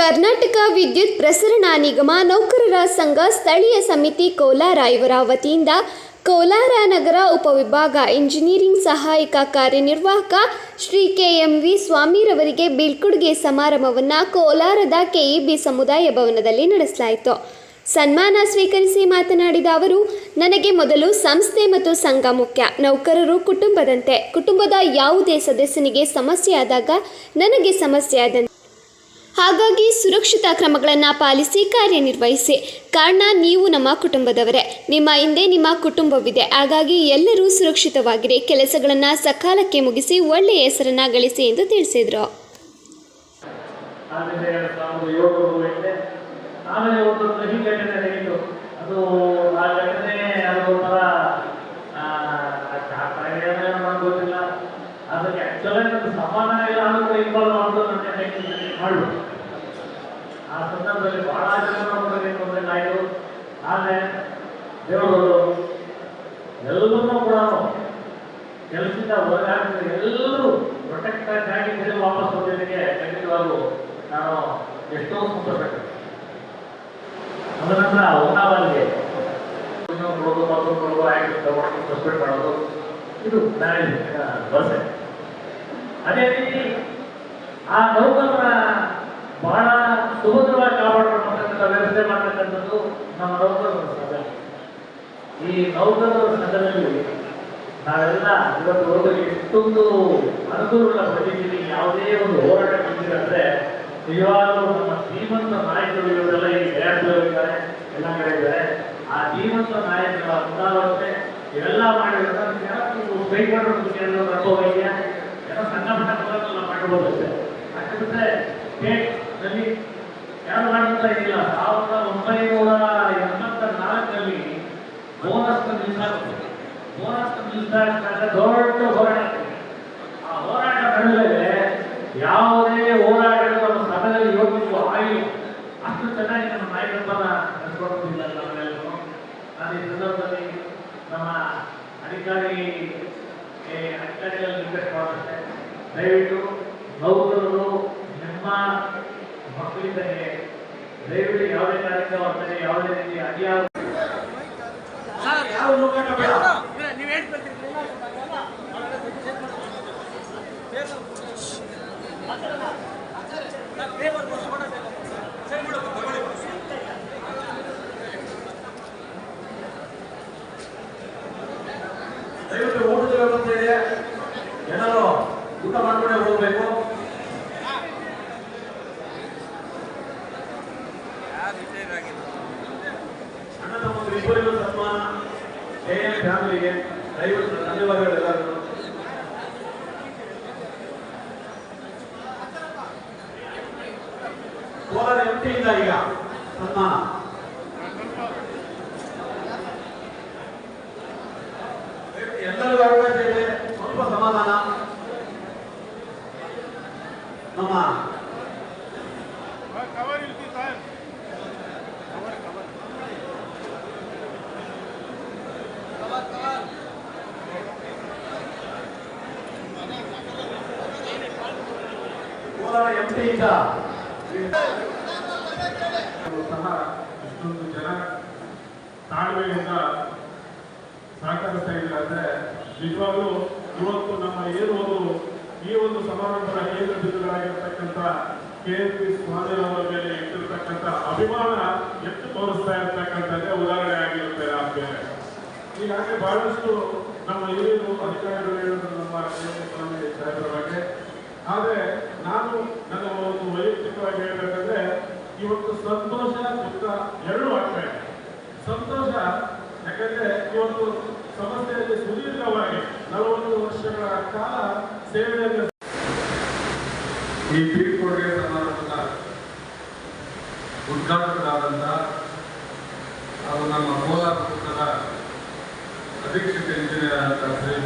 ಕರ್ನಾಟಕ ವಿದ್ಯುತ್ ಪ್ರಸರಣ ನಿಗಮ ನೌಕರರ ಸಂಘ ಸ್ಥಳೀಯ ಸಮಿತಿ ಕೋಲಾರ ಇವರ ವತಿಯಿಂದ ಕೋಲಾರ ನಗರ ಉಪವಿಭಾಗ ಇಂಜಿನಿಯರಿಂಗ್ ಸಹಾಯಕ ಕಾರ್ಯನಿರ್ವಾಹಕ ಶ್ರೀ ಕೆ ಎಂ ವಿ ಸ್ವಾಮಿರವರಿಗೆ ಬೀಳ್ಕೊಡುಗೆ ಸಮಾರಂಭವನ್ನು ಕೋಲಾರದ ಕೆಇಬಿ ಸಮುದಾಯ ಭವನದಲ್ಲಿ ನಡೆಸಲಾಯಿತು. ಸನ್ಮಾನ ಸ್ವೀಕರಿಸಿ ಮಾತನಾಡಿದ ಅವರು, ನನಗೆ ಮೊದಲು ಸಂಸ್ಥೆ ಮತ್ತು ಸಂಘ ಮುಖ್ಯ. ನೌಕರರು ಕುಟುಂಬದಂತೆ. ಕುಟುಂಬದ ಯಾವುದೇ ಸದಸ್ಯನಿಗೆ ಸಮಸ್ಯೆ ಆದಾಗ ನನಗೆ ಸಮಸ್ಯೆ ಆದಂತೆ ಹಾಗಾಗಿ ಸುರಕ್ಷಿತ ಕ್ರಮಗಳನ್ನು ಪಾಲಿಸಿ ಕಾರ್ಯನಿರ್ವಹಿಸಿ. ಕಾರಣ, ನೀವು ನಮ್ಮ ಕುಟುಂಬದವರೇ. ನಿಮ್ಮ ಹಿಂದೆ ನಿಮ್ಮ ಕುಟುಂಬವಿದೆ. ಹಾಗಾಗಿ ಎಲ್ಲರೂ ಸುರಕ್ಷಿತವಾಗಿರಿ. ಕೆಲಸಗಳನ್ನು ಸಕಾಲಕ್ಕೆ ಮುಗಿಸಿ ಒಳ್ಳೆಯ ಹೆಸರನ್ನು ಗಳಿಸಿ ಎಂದು ತಿಳಿಸಿದರು. ಅದು ನನ್ನ ಸಮಾನ ಇಲ್ಲ ಅನ್ನೋದು ಇನ್ವಾಲ್ವ್ ಮಾಡೋದು ನನ್ನ ಆದರೆ ದೇವರು ಎಲ್ಲರನ್ನೂ ಕೂಡ ಕೆಲಸದಿಂದ ಎಲ್ಲರೂ ಪ್ರೊಟೆಕ್ಟ್ ಆಗಿ ತಿರುಗಿ ವಾಪಸ್ ಬಂದಿದ್ದಕ್ಕೆ ಖಂಡಿತವಾಗೂ ನಾನು ಎಷ್ಟೋ ಸಂತೋಷಪಟ್ಟೆ ಅದ ನಂತರ ಉನ್ನಾವಲ್ಲಿಗೆ ಕೊಡೋದು ಮಾಡೋದು. ಇದು ಮ್ಯಾನೇಜ್ಮೆಂಟ್ ಬಸೆ ಅದೇ ರೀತಿ ಆ ನೌಕರರ ಬಹಳ ಸುಭದ್ರವಾಗಿ ಕಾಪಾಡ್ಕೊಳ್ತಕ್ಕಂಥ ವ್ಯವಸ್ಥೆ ಮಾಡ್ತಕ್ಕಂಥದ್ದು ನಮ್ಮ ನೌಕರರ ಈ ನೌಕರರ ಸದನದಲ್ಲಿ ನಾವೆಲ್ಲ ಇವತ್ತು ಹೋಗಲಿ ಎಷ್ಟೊಂದು ಅನುಕೂಲಗಳ ಪಟ್ಟಿದ್ದೀವಿ ಯಾವುದೇ ಒಂದು ಹೋರಾಟ ಅಂದ್ರೆ ನಿಜವಾಗ್ಲೂ ನಮ್ಮ ಶ್ರೀಮಂತ ನಾಯಕರು ಇವರೆಲ್ಲ ಈ ಇದ್ದಾರೆ, ಎಲ್ಲ ಕಡೆ ಇದ್ದಾರೆ. ಆ ಶ್ರೀಮಂತ ನಾಯಕರ ಮುಂದಾಲೋಚನೆ ಇವೆಲ್ಲ ಮಾಡಿರೋದು ಕೈಗೊಂಡು ಇದೆಯಾ ಏನೋ ಸಣ್ಣ ಪುಟ್ಟ ಕೆಲಸಗಳನ್ನ ಮಾಡ್ಬೋದು ಅಷ್ಟೇ. ಯಾಕಂದ್ರೆ ಸ್ಟೇಟ್ನಲ್ಲಿ ನಿಲ್ಸಾಕ ಬೋನಸ್ ದೊಡ್ಡ ಹೋರಾಟ ಆ ಹೋರಾಟ ನಡೆದರೆ ಯಾವುದೇ ಹೋರಾಟಗಳು ನಮ್ಮ ಸಭೆಯಲ್ಲಿ ಯೋಚಿಸುವ ಆಗಿಲ್ಲ ಅಷ್ಟು ಚೆನ್ನಾಗಿ ನಮ್ಮ ನಾಯಕತ್ವನ ನಡೆಸ್ಕೊಡ್ತಿಲ್ಲ ನಾವೆಲ್ಲರೂ ನಾನು ಈ ಸಂದರ್ಭದಲ್ಲಿ ನಮ್ಮ ಅಧಿಕಾರಿ ಅಧಿಕಾರಿಗಳಲ್ಲಿ ರಿಕ್ವೆಸ್ಟ್ ಮಾಡುತ್ತೆ ದಯವಿಟ್ಟು ನೌಕರರು ನಿಮ್ಮ ಮಕ್ಕಳಿದ್ದಂಗೆ ದಯವಿಟ್ಟು ಯಾವುದೇ ಕಾರ್ಯಕ್ರಮ ಯಾವುದೇ ರೀತಿ ಅಡ್ಡಿಯಾಗ ಯಾವ ಸರ್ ಬೇಡ ದಯವಿಟ್ಟು ಕೆ ಎಂ ಫ್ಯಾಮಿಲಿಗೆ ದಯವಿಟ್ಟು ಧನ್ಯವಾದಗಳು ಎಲ್ಲರಿಗೂ ಕೋಲಾರ ಎಂಟಿಯಿಂದ ಈಗ ಸನ್ಮಾನ ಕೋಲಾರ ಎಂಟಿಯಿಂದ ಸಹ ಇಷ್ಟೊಂದು ಜನ ತಾಳ್ಮೆಯಿಂದ ಸಹಕರಿಸ್ತಾ ಇದ್ದಾರೆ ಅಂದ್ರೆ ನಿಜವಾಗ್ಲೂ ಇವತ್ತು ನಮ್ಮ ಏನು ಒಂದು, ಈ ಒಂದು ಸಮಾರಂಭದ ಕೇಂದ್ರ ಬಿಂದುಗಳಾಗಿರ್ತಕ್ಕಂಥ ಕೆ ಎಂ ಪಿ ಸ್ವಾಮಿಯವರ ಮೇಲೆ ಇಟ್ಟಿರ್ತಕ್ಕಂಥ ಅಭಿಮಾನ ಎತ್ತು ತೋರಿಸ್ತಾ ಇರ್ತಕ್ಕಂಥದ್ದೇ ಉದಾಹರಣೆ ಆಗಿರುತ್ತೆ ಆ ಬೇರೆ. ಈಗಾಗಲೇ ಬಹಳಷ್ಟು ನಮ್ಮ ಹಿರಿಯರು ಅಧಿಕಾರಿಗಳು ಹೇಳಿದ್ರು ನಮ್ಮ ಕೆ ಎಸ್ ಪಿ ಸ್ವಾಮಿ ಸಾಹೇಬರ ಬಗ್ಗೆ. ಆದರೆ ನಾನು ನನ್ನ ಒಂದು ವೈಯಕ್ತಿಕವಾಗಿ ಹೇಳಬೇಕಂದ್ರೆ ಇವತ್ತು ಸಂತೋಷ, ದುಃಖ ಎರಡು ಆಗ್ತಾ ಇದೆ. ಸಂತೋಷ ಯಾಕಂದ್ರೆ ಇವತ್ತು ಸಮಸ್ಯೆಯಲ್ಲಿ ಸುದೀರ್ಘವಾಗಿ ನಲವತ್ತು ವರ್ಷಗಳ ಕಾಲ ಸೇವೆಯಲ್ಲಿ ಈ ಬೀಳ್ಕೊಡುಗೆ ಸಮಾರಂಭದ ಉದ್ಘಾಟಕರಾದಂಥ ಅದು ನಮ್ಮ ಕೋಲಾರ ಪುಸ್ತಕದ ಅಧೀಕ್ಷಕ ಇಂಜಿನಿಯರ್ ಅಂತ ಶ್ರೀಯುತ